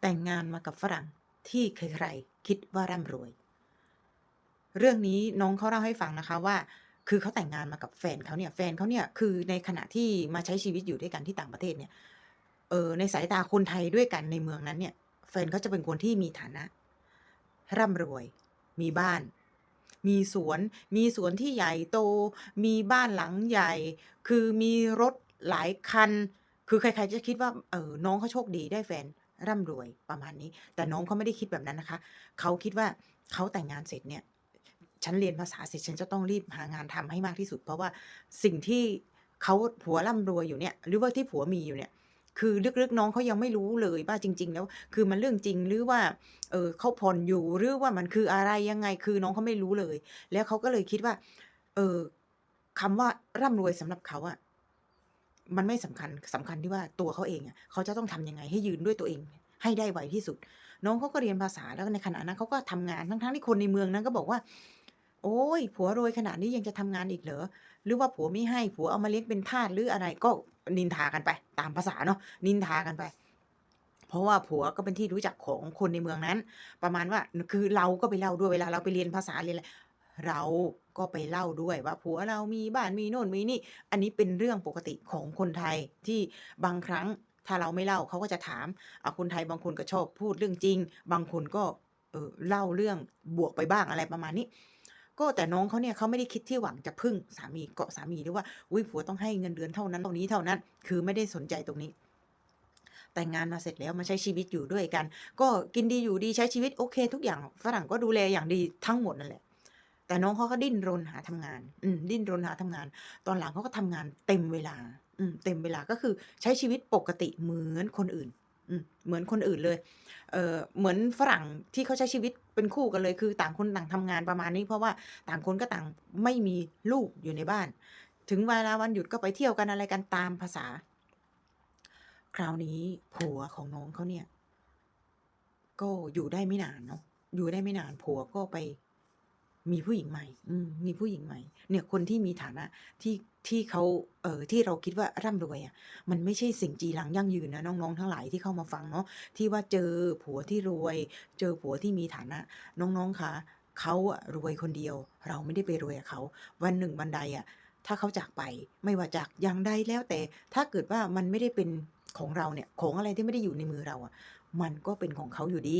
แต่งงานมากับฝรั่งที่ใครๆคิดว่าร่ำรวย เรื่องนี้น้องเขาเล่าให้ฟังนะคะว่า คือเขาแต่งงานมากับแฟนเขาเนี่ยแฟนเขาเนี่ยคือในขณะที่มาใช้ชีวิตอยู่ด้วยกันที่ต่างประเทศเนี่ยเออในสายตาคนไทยด้วยกันในเมืองนั้นเนี่ย แฟนเขาจะเป็นคนที่มีฐานะ ร่ำรวย มีบ้าน มีสวน มีสวนที่ใหญ่โต มีบ้านหลังใหญ่ คือมีรถหลายคัน คือใครๆจะคิดว่าเออน้องเขาโชคดีได้แฟน ร่ำรวยประมาณนี้ แต่น้องเขาไม่ได้คิดแบบนั้นนะคะ เขาคิดว่าเขาแต่งงานเสร็จเนี่ย ฉันเรียนภาษาเสร็จฉันจะต้องรีบหางานทำให้มากที่สุด เพราะว่าสิ่งที่เขาผัวร่ำรวยอยู่เนี่ย หรือว่าที่ผัวมีอยู่เนี่ย คือลึกๆน้องเขายังไม่รู้เลยว่าจริง ๆ แล้ว คือมันเรื่องจริงหรือว่า เออเขาผ่อนอยู่หรือว่ามันคืออะไรยังไง คือน้องเขาไม่รู้เลย แล้วเขาก็เลยคิดว่า เออคำว่าร่ำรวยสำหรับเขาอะ มันไม่สำคัญสำคัญที่ว่าตัวเขาเองอะเขาจะต้องทำยังไงให้ยืนด้วยตัวเอง ให้ได้ไวที่สุด น้องเขาก็เรียนภาษาแล้วในขณะนั้นเขาก็ทำงานทั้งๆที่คนในเมืองนั้นก็บอกว่า โอ้ย ผัวรวยขนาดนี้ยังจะทำงานอีกเหรอหรือว่าผัวไม่ให้ผัวเอามาเลี้ยงเป็นทาสหรืออะไรก็นินทากันไป ตามภาษาเนาะนินทากันไป เพราะว่าผัวก็เป็นที่รู้จักของคนในเมืองนั้น ประมาณว่าคือเราก็ไปเล่าด้วยเวลาเราไปเรียนภาษาเรียนอะไรเรา ก็ไปเล่าด้วยว่าผัวเรามีบ้านมีโน่นมีนี่ อันนี้เป็นเรื่องปกติของคนไทยที่บางครั้งถ้าเราไม่เล่าเขาก็จะถามอะคนไทยบางคนก็ชอบพูดเรื่องจริง บางคนก็เออเล่าเรื่องบวกไปบ้างอะไรประมาณนี้ ก็แต่น้องเขาเนี่ยเขาไม่ได้คิดที่หวังจะพึ่งสามีเกาะสามีหรือว่าอุ้ยผัวต้องให้เงินเดือนเท่านั้นเท่านี้เท่านั้น คือไม่ได้สนใจตรงนี้แต่งงานมาเสร็จแล้วมาใช้ชีวิตอยู่ด้วยกัน ก็กินดีอยู่ดีใช้ชีวิตโอเค ทุกอย่างฝรั่งก็ดูแลอย่างดีทั้งหมดนั่นแหละ แต่น้องเขาก็ดิ้นรนหาทำงาน อืมดิ้นรนหาทำงาน ตอนหลังเขาก็ทำงานเต็มเวลา อืมเต็มเวลาก็คือใช้ชีวิตปกติเหมือนคนอื่น อืมเหมือนคนอื่นเลย เออเหมือนฝรั่งที่เขาใช้ชีวิตเป็นคู่กันเลย คือต่างคนต่างทำงานประมาณนี้ เพราะว่าต่างคนก็ต่างไม่มีลูกอยู่ในบ้าน ถึงเวลาวันหยุดก็ไปเที่ยวกันอะไรกันตามภาษา คราวนี้ผัวของน้องเขาเนี่ย ก็อยู่ได้ไม่นานเนาะอยู่ได้ไม่นานผัวก็ไป มีผู้หญิงใหม่อืมีผู้หญิงใหม่ เนี่ยคนที่มีฐานะที่ที่เขาเออที่เราคิดว่าร่ำรวยอะมันไม่ใช่สิ่งจีรังยั่งยืนนะน้องๆทั้งหลายที่เข้ามาฟังเนาะที่ว่าเจอผัวที่รวย เจอผัวที่มีฐานะ น้องๆคะเขาอะรวยคนเดียว เราไม่ได้ไปรวยกับเขาวันหนึ่งวันใดอะถ้าเขาจากไปไม่ว่าจากอย่างใดแล้วแต่ ถ้าเกิดว่ามันไม่ได้เป็นของเราเนี่ยของอะไรที่ไม่ได้อยู่ในมือเราอะ มันก็เป็นของเขาอยู่ดี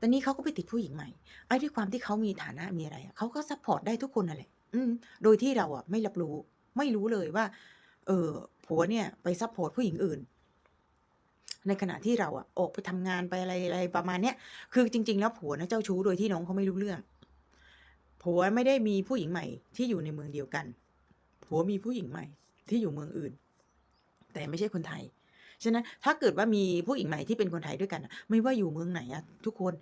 ตอนนี้เขาก็ไปติดผู้หญิงใหม่ ไอ้ด้วยความที่เขามีฐานะมีอะไรเขาก็ซัพพอร์ตได้ทุกคนนั่นแหละอืมโดยที่เราอะไม่รับรู้ ไม่รู้เลยว่า เออผัวเนี่ย ไปซัพพอร์ตผู้หญิงอื่น ในขณะที่เราอะออกไปทำงานไปอะไรอะไรประมาณเนี้ย คือจริง ๆ แล้วผัวนะเจ้าชู้โดยที่น้องเขาไม่รู้เรื่อง ผัวไม่ได้มีผู้หญิงใหม่ที่อยู่ในเมืองเดียวกัน ผัวมีผู้หญิงใหม่ที่อยู่เมืองอื่น แต่ไม่ใช่คนไทย ฉะนั้นถ้าเกิดว่ามีผู้หญิงใหม่ที่เป็นคนไทยด้วยกันไม่ว่าอยู่เมืองไหนอะทุกคน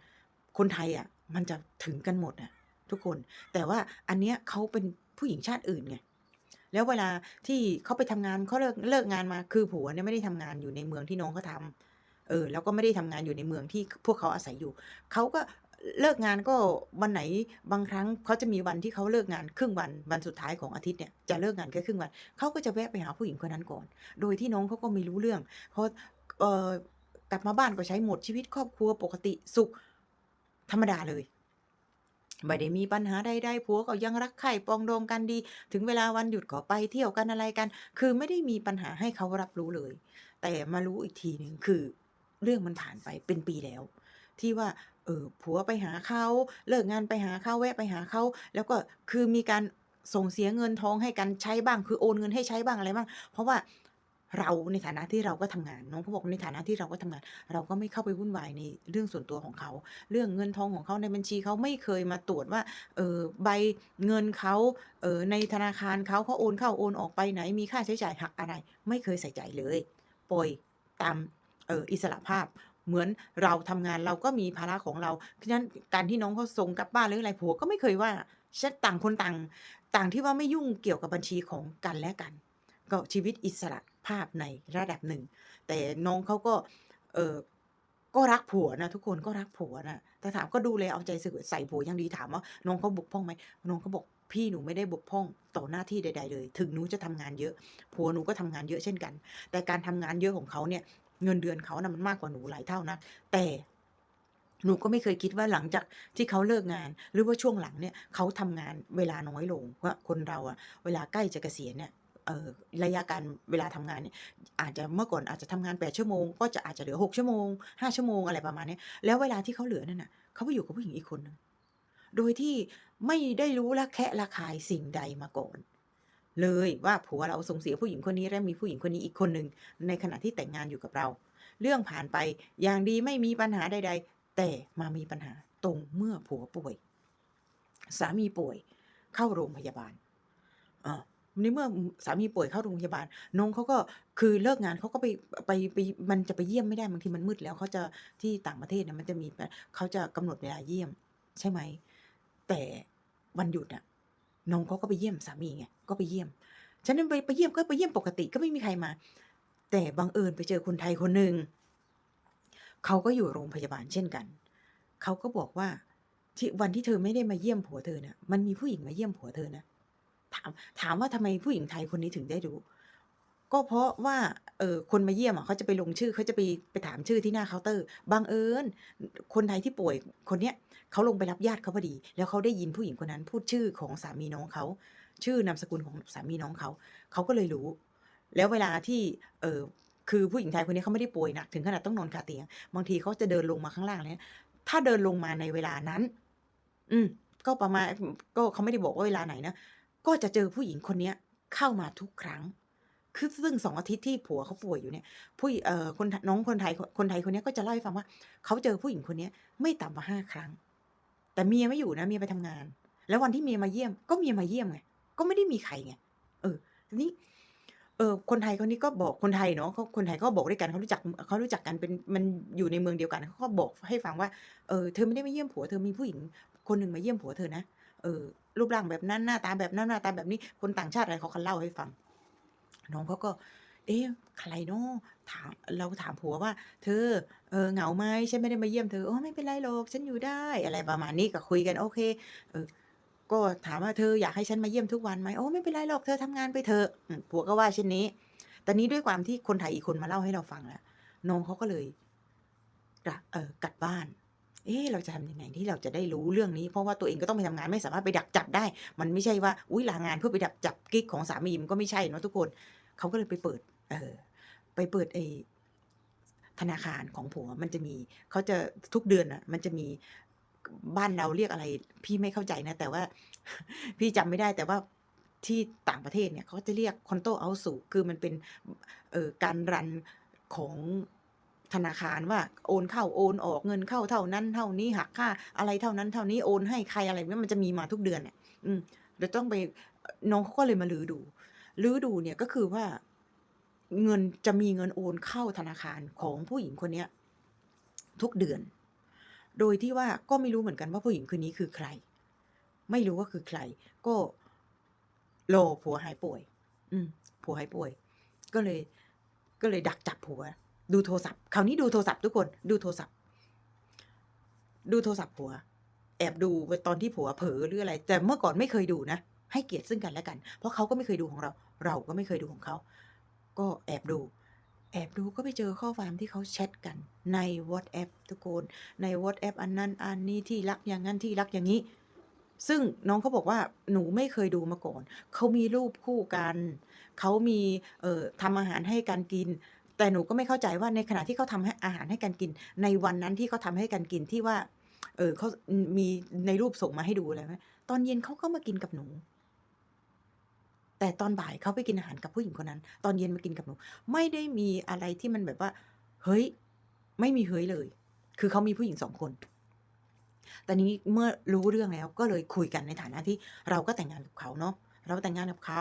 คนไทยอะมันจะถึงกันหมดอะทุกคน แต่ว่าอันเนี้ยเขาเป็นผู้หญิงชาติอื่นไงแล้วเวลาที่เขาไปทำงานเขาเลิกเลิกงานมาคือผัวเนี่ยไม่ได้ทำงานอยู่ในเมืองที่น้องเขาทำเออแล้วก็ไม่ได้ทำงานอยู่ในเมืองที่พวกเขาอาศัยอยู่เขาก็ เลิกงานก็วันไหนบางครั้งเขาจะมีวันที่เขาเลิกงานครึ่งวันวันสุดท้ายของอาทิตย์เนี่ยจะเลิกงานแค่ครึ่งวันเขาก็จะแวะไปหาผู้หญิงคนนั้นก่อน โดยที่น้องเขาก็ไม่รู้เรื่องเพราะเอ่อกลับมาบ้านก็ใช้หมดชีวิตครอบครัวปกติสุขธรรมดาเลยไม่ได้มีปัญหาใดๆผัวก็ยังรักใคร่ปองดองกันดี ถึงเวลาวันหยุดก็ไปเที่ยวกันอะไรกัน คือไม่ได้มีปัญหาให้เขารับรู้เลย แต่มารู้อีกทีหนึ่งคือ เรื่องมันผ่านไปเป็นปีแล้ว ที่ว่า เออผัวไปหาเขาเลิกงานไปหาเขาแวะไปหาเขาแล้วก็คือมีการส่งเสียเงินทองให้กันใช้บ้าง คือโอนเงินให้ใช้บ้างอะไรบ้าง เพราะว่าเราในฐานะที่เราก็ทำงานน้องเขาบอกในฐานะที่เราก็ทำงาน เราก็ไม่เข้าไปวุ่นวายในเรื่องส่วนตัวของเขา เรื่องเงินทองของเขาในบัญชีเขาไม่เคยมาตรวจว่าเออใบเงินเขาเออในธนาคารเขาเขาโอนเข้าโอนออกไปไหน มีค่าใช้จ่ายหักอะไร ไม่เคยใส่ใจเลยปล่อยตามเอออิสระภาพ เหมือนเราทำงานเราก็มีภาระของเราเพราะฉะนั้นการที่น้องเขาส่งกลับบ้านหรืออะไรผัวก็ไม่เคยว่าฉันต่างคนต่างต่างที่ว่าไม่ยุ่งเกี่ยวกับบัญชีของกันและกัน ก็ชีวิตอิสระภาพในระดับหนึ่ง แต่น้องเขาก็เออก็รักผัวนะทุกคนก็รักผัวนะแต่ถามก็ดูแลยเอาใจใส่ผัวย่างดีถามว่าน้องเขาบกพร่องไหมน้องเขาบอกพี่หนูไม่ได้บกพร่องต่อหน้าที่ใด ๆ เลย ถึงหนูจะทำงานเยอะ ผัวหนูก็ทำงานเยอะเช่นกัน แต่การทำงานเยอะของเขาเนี่ย เงินเดือนเขานะมันมากกว่าหนูหลายเท่านักแต่หนูก็ไม่เคยคิดว่าหลังจากที่เขาเลิกงาน หรือว่าช่วงหลังเนี่ยเขาทำงานเวลาน้อยลงว่าคนเราอะเวลาใกล้จะเกษียณเนี่ยระยะการเวลาทำงานเนี่ยอาจจะเมื่อก่อนอาจจะทำงานแปดชั่วโมง ก็จะอาจจะเหลือหกชั่วโมงห้าชั่วโมงอะไรประมาณนี้แล้วเวลาที่เขาเหลือนั่นน่ะเขาไปอยู่กับผู้หญิงอีกคนหนึ่งโดยที่ไม่ได้รู้ละแคะระคายสิ่งใดมาก่อน เลยว่าผัวเราส่งเสียผู้หญิงคนนี้และมีผู้หญิงคนนี้อีกคนหนึ่งในขณะที่แต่งงานอยู่กับเรา เรื่องผ่านไปอย่างดีไม่มีปัญหาใด ๆ แต่มามีปัญหาตรงเมื่อผัวป่วย สามีป่วย เข้าโรงพยาบาลอ่าในเมื่อสามีป่วยเข้าโรงพยาบาลน้องเขาก็คือเลิกงานเขาก็ไปไปไปมันจะไปเยี่ยมไม่ได้บางทีมันมืดแล้วเขาจะที่ต่างประเทศเนี่ยมันจะมีเขาจะกำหนดเวลาเยี่ยม ใช่ไหม แต่วันหยุดอะ น้องเขาก็ไปเยี่ยมสามีไงก็ไปเยี่ยมฉันนั้นไปไปเยี่ยมก็ไปเยี่ยมปกติก็ไม่มีใครมา แต่บังเอิญไปเจอคนไทยคนหนึ่งเขาก็อยู่โรงพยาบาลเช่นกัน เขาก็บอกว่าที่วันที่เธอไม่ได้มาเยี่ยมผัวเธอเนี่ยมันมีผู้หญิงมาเยี่ยมผัวเธอนะถามถามว่าทำไมผู้หญิงไทยคนนี้ถึงได้รู้ ก็เพราะว่าเออคนมาเยี่ยมอะเขาจะไปลงชื่อเขาจะไปไปถามชื่อที่หน้าเคาน์เตอร์บังเอิญคนไทยที่ป่วยคนเนี้ยเขาลงไปรับญาติเขาพอดี แล้วเขาได้ยินผู้หญิงคนนั้นพูดชื่อของสามีน้องเขา ชื่อนามสกุลของสามีน้องเขา เขาก็เลยรู้ แล้วเวลาที่เออคือผู้หญิงไทยคนนี้เขาไม่ได้ป่วยหนักถึงขนาดต้องนอนคาเตียง บางทีเขาจะเดินลงมาข้างล่างเลยถ้าเดินลงมาในเวลานั้น อืม ก็ประมาณก็เขาไม่ได้บอกว่าเวลาไหนนะก็จะเจอผู้หญิงคนเนี้ยเข้ามาทุกครั้ง คือซึ่งสองอาทิตย์ที่ผัวเขาป่วยอยู่เนี่ยผู้เอ่อคนน้องคนไทยคนไทยคนนี้ก็จะเล่าให้ฟังว่าเขาเจอผู้หญิงคนนี้ไม่ต่ำกว่าห้าครั้ง แต่เมียไม่อยู่นะเมียไปทำงาน แล้ววันที่เมียมาเยี่ยม ก็เมียมาเยี่ยมไงก็ไม่ได้มีใครไงเออทีนี้เออคนไทยคนนี้ก็บอกคนไทยเนาะเขาคนไทยก็บอกด้วยกันเขารู้จักเขารู้จักกันเป็นมันอยู่ในเมืองเดียวกันเขาก็บอกให้ฟังว่าเออเธอไม่ได้มาเยี่ยมผัวเธอมีผู้หญิงคนหนึ่งมาเยี่ยมผัวเธอนะเออรูปร่างแบบนั้นหน้าตาแบบนั้นหน้าตาแบบนี้คนต่างชาติอะไรเขาเขาเล่าให้ฟัง น้องเขาก็ เอ๊ะใครเนาะถามเราถามผัวว่า เธอ เออเหงาไหมฉันไม่ได้มาเยี่ยมเธอโอ้ไม่เป็นไรหรอกฉันอยู่ได้อะไรประมาณนี้ก็คุยกันโอเคเออก็ถามว่าเธออยากให้ฉันมาเยี่ยมทุกวันไหมโอ้ไม่เป็นไรหรอกเธอทำงานไปเถอะผัวก็ว่าเช่นนี้ แต่นี้ด้วยความที่คนไทยอีกคนมาเล่าให้เราฟังแล้วน้องเขาก็เลยกะเออกลับบ้าน เอ๊ะเราจะทำยังไงที่เราจะได้รู้เรื่องนี้ เพราะว่าตัวเองก็ต้องไปทำงานไม่สามารถไปดักจับได้ มันไม่ใช่ว่า อุ้ยลางานเพื่อไปดักจับกิ๊กของสามีมันก็ไม่ใช่เนาะทุกคน เขาก็เลยไปเปิด เออ ไปเปิดไอ้ธนาคารของผัวมันจะมีเขาจะทุกเดือนอะ มันจะมีบ้านเราเรียกอะไร พี่ไม่เข้าใจนะ แต่ว่าพี่จำไม่ได้แต่ว่าที่ต่างประเทศเนี่ยเขาจะเรียกคอนโตเอาสูคือมันเป็นเออการรันของธนาคารว่าโอนเข้าโอนออกเงินเข้าเท่านั้น เท่านี้หักค่า อะไรเท่านั้นเท่านี้โอนให้ใครอะไรเนี่ยมันจะมีมาทุกเดือนเนี่ยอืมเราต้องไปน้องเขาก็เลยมาลือดู ลื้อดูเนี่ยก็คือว่าเงินจะมีเงินโอนเข้าธนาคารของผู้หญิงคนเนี้ยทุกเดือน โดยที่ว่าก็ไม่รู้เหมือนกันว่าผู้หญิงคนนี้คือใคร ไม่รู้ว่าคือใคร ก็รอผัวหายป่วย อืมผัวหายป่วย ก็เลย ก็เลยดักจับผัว ดูโทรศัพท์คราวนี้ดูโทรศัพท์ทุกคน ดูโทรศัพท์ ดูโทรศัพท์ผัว แอบดูตอนที่ผัวเผลอหรืออะไร แต่เมื่อก่อนไม่เคยดูนะให้เกียรติซึ่งกันและกัน เพราะเขาก็ไม่เคยดูของเรา เราก็ไม่เคยดูของเขา ก็แอบดู แอบดูก็ไปเจอข้อความที่เขาแชทกันใน WhatsApp ทุกคนใน WhatsApp อันนั้นอันนี้ที่รักอย่างนั้นที่รักอย่างนี้ ซึ่งน้องเขาบอกว่าหนูไม่เคยดูมาก่อน เขามีรูปคู่กัน เขามีเอ่อทำอาหารให้กันกินแต่หนูก็ไม่เข้าใจว่าในขณะที่เขาทำให้อาหารให้กันกิน ในวันนั้นที่เขาทำให้กันกินที่ว่า เออเขามีในรูปส่งมาให้ดูอะไรไหมตอนเย็นเขาก็มากินกับหนู แต่ตอนบ่ายเขาไปกินอาหารกับผู้หญิงคนนั้น ตอนเย็นมากินกับหนู ไม่ได้มีอะไรที่มันแบบว่า เฮ้ย ไม่มีเฮ้ยเลย คือเขามีผู้หญิงสองคน แต่นี้เมื่อรู้เรื่องแล้วก็เลยคุยกันในฐานะที่เราก็แต่งงานกับเขาเนาะ เราแต่งงานกับเขา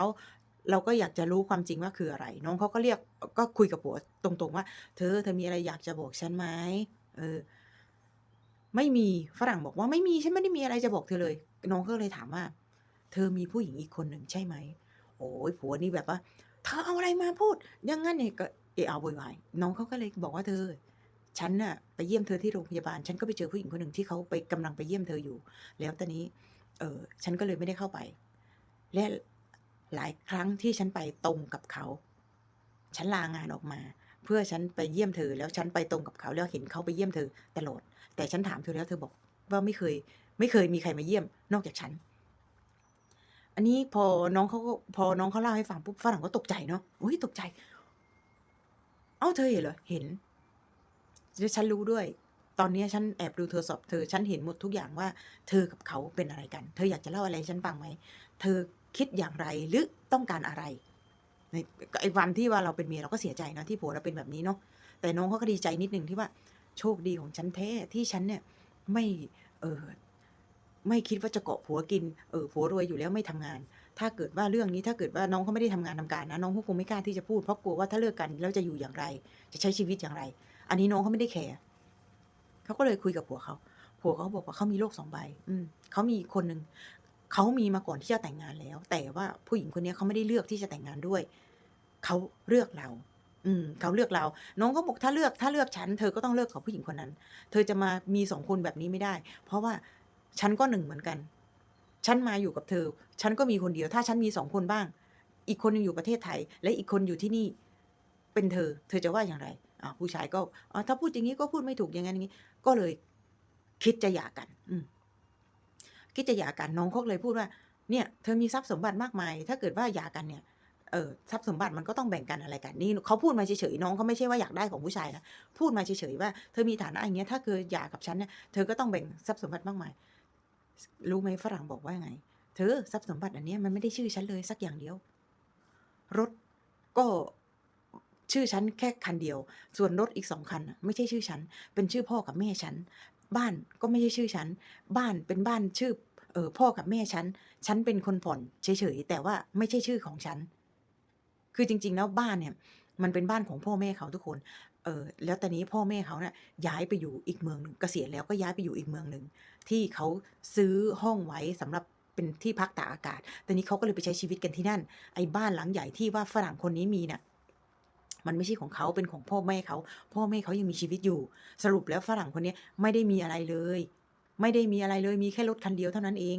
เราก็อยากจะรู้ความจริงว่าคืออะไร น้องเขาก็เรียกก็คุยกับผัวตรงๆว่า เธอเธอมีอะไรอยากจะบอกฉันไหมเออ ไม่มีฝรั่งบอกว่าไม่มีฉันไม่ได้มีอะไรจะบอกเธอเลย น้องก็เลยถามว่า เธอมีผู้หญิงอีกคนหนึ่งใช่ไหม โอ้ยผัวนี่แบบว่าเธอเอาอะไรมาพูดยังงั้นเนี่ยก็เออเอาโวยวายน้องเขาก็เลยบอกว่าเธอ ฉันน่ะไปเยี่ยมเธอที่โรงพยาบาล ฉันก็ไปเจอผู้หญิงคนหนึ่งที่เขาไปกำลังไปเยี่ยมเธออยู่ แล้วตอนนี้ เออฉันก็เลยไม่ได้เข้าไป และหลายครั้งที่ฉันไปตรงกับเขา ฉันลางานออกมา เพื่อฉันไปเยี่ยมเธอ แล้วฉันไปตรงกับเขาแล้วเห็นเขาไปเยี่ยมเธอตลอดแต่ฉันถามเธอแล้วเธอบอกว่าไม่เคย ไม่เคยมีใครมาเยี่ยมนอกจากฉัน อันนี้พอน้องเขาก็พอน้องเขาเล่าให้ฟังปุ๊บฝรั่งก็ตกใจเนาะโอ้ยตกใจ เอ้าเธอเห็นเหรอเห็นแล้วฉันรู้ด้วย ตอนนี้ฉันแอบดูโทรศัพท์เธอ ฉันเห็นหมดทุกอย่างว่า เธอกับเขาเป็นอะไรกัน เธออยากจะเล่าอะไรฉันฟังไหม เธอคิดอย่างไรหรือต้องการอะไรในไอ้วันที่ว่าเราเป็นเมียเราก็เสียใจนะที่ผัวเราเป็นแบบนี้เนาะ แต่น้องเขาก็ดีใจนิดนึงที่ว่า โชคดีของฉันแท้ที่ฉันเนี่ยไม่ เออ ไม่คิดว่าจะเกาะผัวกิน เออผัวรวยอยู่แล้วไม่ทำงาน ถ้าเกิดว่าเรื่องนี้ถ้าเกิดว่าน้องเขาไม่ได้ทำงานทำการนะน้องเขาคงไม่กล้าที่จะพูดเพราะกลัวว่าถ้าเลิกกันแล้วจะอยู่อย่างไร จะใช้ชีวิตอย่างไร อันนี้น้องเขาไม่ได้แคร์เขาก็เลยคุยกับผัวเขาผัวเขาบอกว่าเขามีโรคสองใบ อืมเขามีคนหนึ่งเขามีมาก่อนที่จะแต่งงานแล้ว แต่ว่าผู้หญิงคนนี้เขาไม่ได้เลือกที่จะแต่งงานด้วยเขาเลือกเรา อืมเขาเลือกเรา น้องก็บอกถ้าเลือกถ้าเลือกฉัน เธอก็ต้องเลิกกับผู้หญิงคนนั้น เธอจะมามีสองคนแบบนี้ไม่ได้ เพราะว่า ฉันก็หนึ่งเหมือนกัน ฉันมาอยู่กับเธอ ฉันก็มีคนเดียว ถ้าฉันมีสองคนบ้าง อีกคนนึงอยู่ประเทศไทย และอีกคนอยู่ที่นี่ เป็นเธอ เธอจะว่าอย่างไรอ่าผู้ชายก็อ่าถ้าพูดอย่างนี้ก็พูดไม่ถูกอย่างนั้นอย่างนี้ ก็เลยคิดจะหย่ากัน อืมคิดจะหย่ากันน้องเขาเลยพูดว่า เนี่ย เธอมีทรัพย์สมบัติมากมาย ถ้าเกิดว่าหย่ากันเนี่ยเออทรัพย์สมบัติมันก็ต้องแบ่งกันอะไรกันนี่เขาพูดมาเฉยๆน้องเขาไม่ใช่ว่าอยากได้ของผู้ชายนะพูดมาเฉยๆว่าเธอมีฐานะอย่างเงี้ยถ้าเกิดหย่ากับฉันเนี่ยเธอก็ต้องแบ่งทรัพย์สมบัติมากมาย รู้ไหมฝรั่งบอกว่าไง เธอทรัพย์สมบัติอันนี้มันไม่ได้ชื่อฉันเลยสักอย่างเดียว รถก็ชื่อฉันแค่คันเดียว ส่วนรถอีกสองคันไม่ใช่ชื่อฉัน เป็นชื่อพ่อกับแม่ฉัน บ้านก็ไม่ใช่ชื่อฉัน บ้านเป็นบ้านชื่อเออพ่อกับแม่ฉัน ฉันเป็นคนผ่อนเฉยๆ แต่ว่าไม่ใช่ชื่อของฉัน คือจริงๆ แล้วบ้านเนี่ย มันเป็นบ้านของพ่อแม่เขาทุกคน ออแล้วตอนนี้พ่อแม่เขาเนี่ยย้ายไปอยู่อีกเมืองหนึ่งเกษียณแล้วก็ย้ายไปอยู่อีกเมืองหนึ่งที่เขาซื้อห้องไว้สำหรับเป็นที่พักตากอากาศตอนนี้เขาก็เลยไปใช้ชีวิตกันที่นั่น ไอ้บ้านหลังใหญ่ที่ว่าฝรั่งคนนี้มีน่ะมันไม่ใช่ของเขาเป็นของพ่อแม่เขา พ่อแม่เขายังมีชีวิตอยู่ สรุปแล้วฝรั่งคนนี้ไม่ได้มีอะไรเลย ไม่ได้มีอะไรเลยมีแค่รถคันเดียวเท่านั้นเอง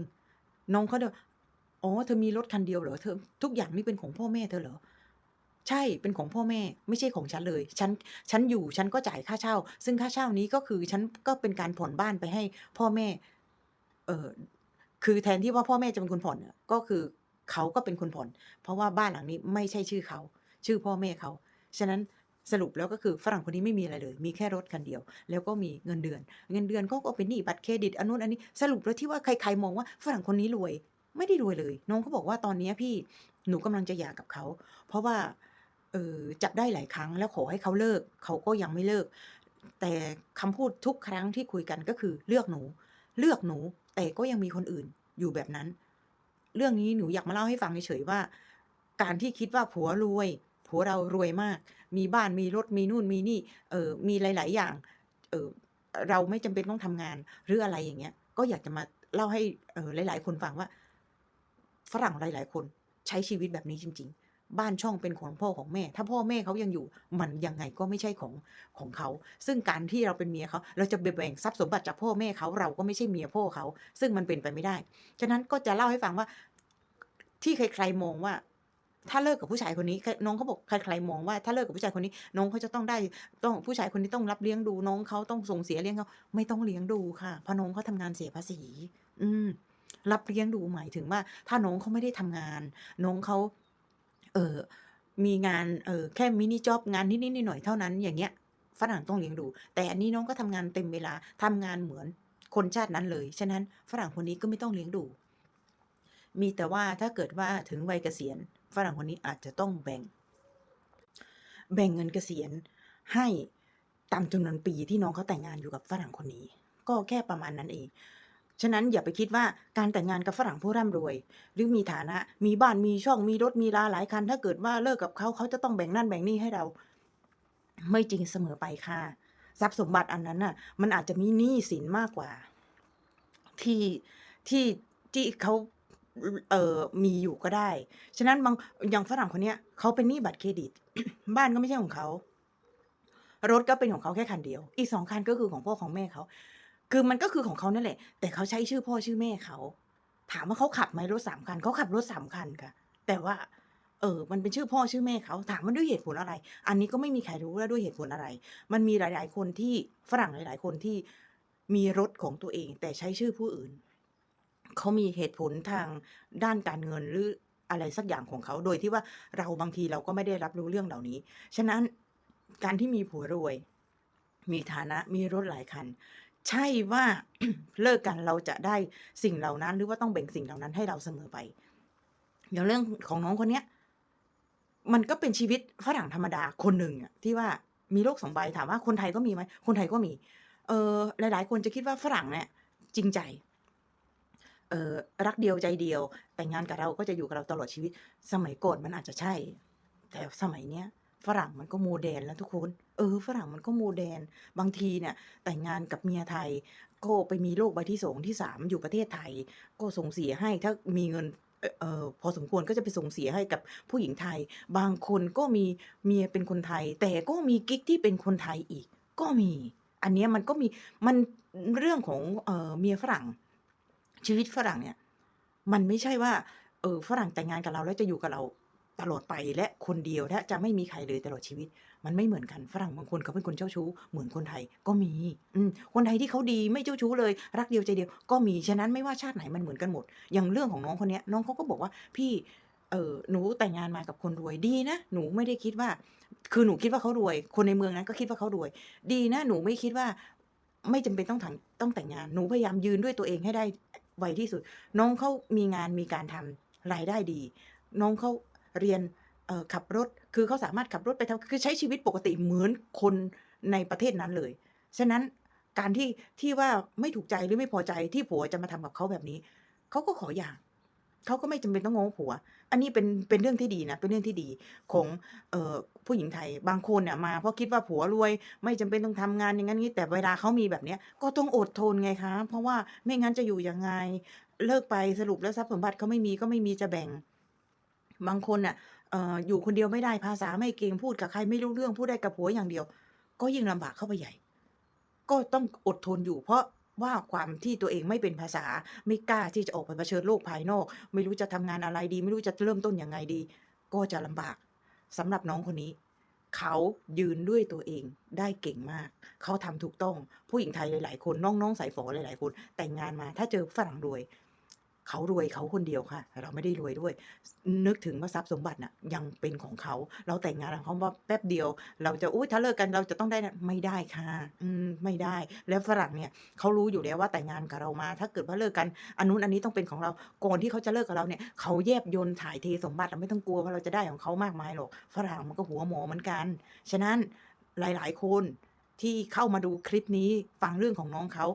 น้องเขาเดาอ๋อเธอมีรถคันเดียวเหรอเธอทุกอย่างนี่เป็นของพ่อแม่เธอเหรอ ใช่เป็นของพ่อแม่ไม่ใช่ของฉันเลยฉันฉันอยู่ฉันก็จ่ายค่าเช่า ซึ่งค่าเช่านี้ก็คือฉันก็เป็นการผ่อนบ้านไปให้พ่อแม่ เออคือแทนที่ว่าพ่อแม่จะเป็นคนผ่อนน่ะก็คือเขาก็เป็นคนผ่อน เพราะว่าบ้านหลังนี้ไม่ใช่ชื่อเขา ชื่อพ่อแม่เขา ฉะนั้นสรุปแล้วก็คือฝรั่งคนนี้ไม่มีอะไรเลย มีแค่รถคันเดียว แล้วก็มีเงินเดือน เงินเดือนก็ก็เป็นหนี้บัตรเครดิตอันนู้นอันนี้สรุปแล้วที่ว่าใครๆมองว่าฝรั่งคนนี้รวย ไม่ได้รวยเลย น้องเขาบอกว่าตอนนี้พี่หนูกำลังจะหย่ากับเขา เพราะว่า เออจับได้หลายครั้งแล้วขอให้เขาเลิก เขาก็ยังไม่เลิก แต่คำพูดทุกครั้งที่คุยกันก็คือเลือกหนู เลือกหนู แต่ก็ยังมีคนอื่นอยู่แบบนั้น เรื่องนี้หนูอยากมาเล่าให้ฟังเฉยๆว่า การที่คิดว่าผัวรวย ผัวเรารวยมาก มีบ้านมีรถมีนู่นมีนี่เออมีหลาย ๆ อย่างเออเราไม่จำเป็นต้องทำงานหรืออะไรอย่างเงี้ย ก็อยากจะมาเล่าให้เออหลาย ๆ คนฟังว่า ฝรั่งหลาย ๆ คนใช้ชีวิตแบบนี้จริง ๆ บ้านช่องเป็นของพ่อของแม่ ถ้าพ่อแม่เขายังอยู่มันยังไงก็ไม่ใช่ของของเขา ซึ่งการที่เราเป็นเมียเขา เราจะแบ่งทรัพย์สมบัติจากพ่อแม่เขาเราก็ไม่ใช่เมียพ่อเขา ซึ่งมันเป็นไปไม่ได้ ฉะนั้นก็จะเล่าให้ฟังว่า ที่ใครๆมองว่า ถ้าเลิกกับผู้ชายคนนี้น้องเขาบอกใครๆมองว่าถ้าเลิกกับผู้ชายคนนี้ น้องเขาจะต้องได้ต้องผู้ชายคนนี้ต้องรับเลี้ยงดูน้องเขาต้องส่งเสียเลี้ยงเขาไม่ต้องเลี้ยงดูค่ะเพราะน้องเขาทำงานเสียภาษี อืมรับเลี้ยงดูหมายถึงว่า ถ้าน้องเขาไม่ได้ทำงาน น้องเขา เอ่อ มีงาน เอ่อ แค่มินิจ็อบงานนิด ๆ หน่อย ๆ เท่านั้น อย่างเงี้ย ฝรั่งต้องเลี้ยงดู แต่อันนี้น้องก็ทำงานเต็มเวลา ทำงานเหมือนคนชาตินั้นเลย ฉะนั้นฝรั่งคนนี้ก็ไม่ต้องเลี้ยงดู มีแต่ว่าถ้าเกิดว่าถึงวัยเกษียณ ฝรั่งคนนี้อาจจะต้องแบ่ง แบ่งเงินเกษียณให้ตามจำนวนปีที่น้องเขาแต่งงานอยู่กับฝรั่งคนนี้ ก็แค่ประมาณนั้นเอง ฉะนั้นอย่าไปคิดว่าการแต่งงานกับฝรั่งผู้ร่ำรวย หรือมีฐานะ มีบ้านมีช่องมีรถมีลาหลายคัน ถ้าเกิดว่าเลิกกับเขาเขาจะต้องแบ่งนั่นแบ่งนี่ให้เรา ไม่จริงเสมอไปค่ะ ทรัพย์สมบัติอันนั้นน่ะ มันอาจจะมีหนี้สินมากกว่า ที่ที่ที่เขาเอ่อมีอยู่ก็ได้ ฉะนั้นบางอย่างฝรั่งคนเนี้ยเขาเป็นหนี้บัตรเครดิต บ้านก็ไม่ใช่ของเขารถก็เป็นของเขาแค่คันเดียว อีกสองคันก็คือของพ่อของแม่เขา คือมันก็คือของเขานั่นแหละ แต่เขาใช้ชื่อพ่อชื่อแม่เขา ถามว่าเขาขับไหมรถสามคันเขาขับรถสามคันค่ะ แต่ว่า เออ มันเป็นชื่อพ่อชื่อแม่เขา ถามว่าด้วยเหตุผลอะไร อันนี้ก็ไม่มีใครรู้ว่าด้วยเหตุผลอะไร มันมีหลาย ๆ คนที่ฝรั่งหลาย ๆ คนที่มีรถของตัวเอง แต่ใช้ชื่อผู้อื่น เขามีเหตุผลทางด้านการเงินหรืออะไรสักอย่างของเขา โดยที่ว่าเราบางทีเราก็ไม่ได้รับรู้เรื่องเหล่านี้ ฉะนั้นการที่มีผัวรวย มีฐานะมีรถหลายคัน ใช่ว่าเลิกกันเราจะได้สิ่งเหล่านั้น หรือว่าต้องแบ่งสิ่งเหล่านั้นให้เราเสมอไปอย่างเรื่องของน้องคนเนี้ย มันก็เป็นชีวิตฝรั่งธรรมดาคนหนึ่งอะที่ว่ามีโลก2ใบถามว่าคนไทยก็มีไหมคนไทยก็มี เออหลาย ๆ คนจะคิดว่าฝรั่งเนี่ย จริงใจ เออรักเดียวใจเดียว แต่งงานกับเราก็จะอยู่กับเราตลอดชีวิต สมัยก่อนมันอาจจะใช่ แต่สมัยเนี้ยฝรั่งมันก็โมเดิร์นแล้วทุกคน เออ ฝรั่งมันก็โมเดนบางทีเนี่ย แต่งงานกับเมียไทย ก็ไปมีโลกใบที่2ที่3อยู่ประเทศไทย ก็ส่งเสียให้ถ้ามีเงินเออพอสมควรก็จะไปส่งเสียให้กับผู้หญิงไทย บางคนก็มีเมียเป็นคนไทย แต่ก็มีกิ๊กที่เป็นคนไทยอีก ก็มี อันนี้มันก็มีมันเรื่องของเออเมียฝรั่ง ชีวิตฝรั่งเนี่ย มันไม่ใช่ว่าเออฝรั่งแต่งงานกับเราแล้วจะอยู่กับเราตลอดไปและคนเดียวและจะไม่มีใครเลยตลอดชีวิต มันไม่เหมือนกันฝรั่งบางคนเขาเป็นคนเจ้าชู้ เหมือนคนไทยก็มี อืคนไทยที่เขาดีไม่เจ้าชู้เลย รักเดียวใจเดียวก็มีฉะนั้นไม่ว่าชาติไหนมันเหมือนกันหมด อย่างเรื่องของน้องคนนี้น้องเขาก็บอกว่าพี่เออหนูแต่งงานมากับคนรวยดีนะ หนูไม่ได้คิดว่า คือหนูคิดว่าเขารวย คนในเมืองนั้นก็คิดว่าเขารวย ดีนะ หนูไม่คิดว่า ไม่จำเป็นต้องถังต้องแต่งงาน หนูพยายามยืนด้วยตัวเองให้ได้ไวที่สุด น้องเขามีงานมีการทำรายได้ดี น้องเขาเรียน ขับรถคือเขาสามารถขับรถไปทำคือใช้ชีวิตปกติเหมือนคนในประเทศนั้นเลย ฉะนั้นการที่ที่ว่าไม่ถูกใจหรือไม่พอใจที่ผัวจะมาทำกับเขาแบบนี้เขาก็ขอหย่าเขาก็ไม่จำเป็นต้องง้อผัว อันนี้เป็นเป็นเรื่องที่ดีนะ เป็นเรื่องที่ดีของเอ่อผู้หญิงไทยบางคนเนี่ยมาเพราะคิดว่าผัวรวย ไม่จำเป็นต้องทำงานอย่างงั้นงี้ แต่เวลาเขามีแบบเนี้ยก็ต้องอดทนไงคะ เพราะว่าไม่งั้นจะอยู่ยังไง เลิกไปสรุปแล้วทรัพย์สมบัติเขาไม่มีก็ไม่มีจะแบ่ง บางคนน่ะ เอ่ออยู่คนเดียวไม่ได้ภาษาไม่เก่งพูดกับใครไม่รู้เรื่องพูดได้กับผัวอย่างเดียว ก็ยิ่งลำบากเข้าไปใหญ่ ก็ต้องอดทนอยู่ เพราะว่าความที่ตัวเองไม่เป็นภาษาไม่กล้าที่จะออกไปเผชิญโลกภายนอก ไม่รู้จะทำงานอะไรดี ไม่รู้จะเริ่มต้นยังไงดี ก็จะลำบากสำหรับน้องคนนี้ เขายืนด้วยตัวเองได้เก่งมาก เขาทำถูกต้องผู้หญิงไทยหลายๆ คนน้องๆสายฝอหลายๆคน แต่งงานมาถ้าเจอฝรั่งรวย เขารวยเขาคนเดียวค่ะ เราไม่ได้รวยด้วย นึกถึงว่าทรัพย์สมบัติน่ะยังเป็นของเขา เราแต่งงานกับเขาว่าแป๊บเดียว เราจะอุ๊ยถ้าเลิกกันเราจะต้องได้นั่นไม่ได้ค่ะ อืมไม่ได้ แล้วฝรั่งเนี่ยเขารู้อยู่แล้วว่าแต่งงานกับเรามา ถ้าเกิดว่าเลิกกันอันนู้นอันนี้ต้องเป็นของเราก่อนที่เขาจะเลิกกับเราเนี่ยเขาแยบยลถ่ายเทสมบัติเราไม่ต้องกลัวว่าเราจะได้ของเขามากมายหรอกฝรั่งมันก็หัวหมอเหมือนกัน ฉะนั้นหลาย ๆ คนที่เข้ามาดูคลิปนี้ฟังเรื่องของน้องเขา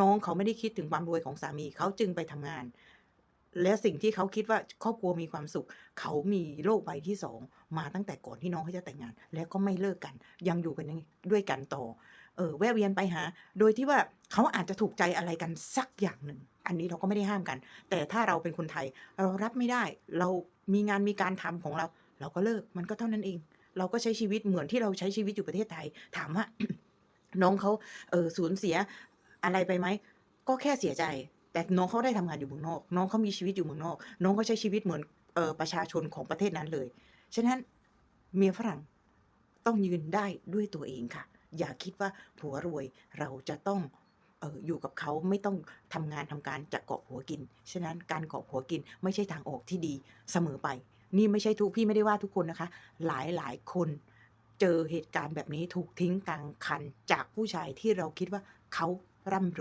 น้องเขาไม่ได้คิดถึงความรวยของสามีเขาจึงไปทำงาน และสิ่งที่เขาคิดว่าครอบครัวมีความสุข เขามีโลกใบที่2มาตั้งแต่ก่อนที่น้องเขาจะแต่งงาน และก็ไม่เลิกกัน ยังอยู่กันด้วยกันต่อเออแวะเวียนไปหา โดยที่ว่าเขาอาจจะถูกใจอะไรกันสักอย่างหนึ่ง อันนี้เราก็ไม่ได้ห้ามกัน แต่ถ้าเราเป็นคนไทย เรารับไม่ได้ เรามีงานมีการทำของเรา เราก็เลิกมันก็เท่านั้นเอง เราก็ใช้ชีวิตเหมือนที่เราใช้ชีวิตอยู่ประเทศไทย ถามว่าน้องเขาเออสูญเสียอะไรไปไหมก็แค่เสียใจ แต่น้องเขาได้ทำงานอยู่เมืองนอก น้องเขามีชีวิตอยู่เมืองนอก น้องเขาใช้ชีวิตเหมือนเออประชาชนของประเทศนั้นเลย ฉะนั้นเมียฝรั่งต้องยืนได้ด้วยตัวเองค่ะ อย่าคิดว่าผัวรวยเราจะต้องเอออยู่กับเขาไม่ต้องทำงานทำการจะเกาะผัวกิน ฉะนั้นการเกาะผัวกินไม่ใช่ทางออกที่ดีเสมอไป นี่ไม่ใช่ทุกพี่ไม่ได้ว่าทุกคนนะคะ หลายๆคนเจอเหตุการณ์แบบนี้ถูกทิ้งกลางคันจากผู้ชายที่เราคิดว่าเขาร่ำรวย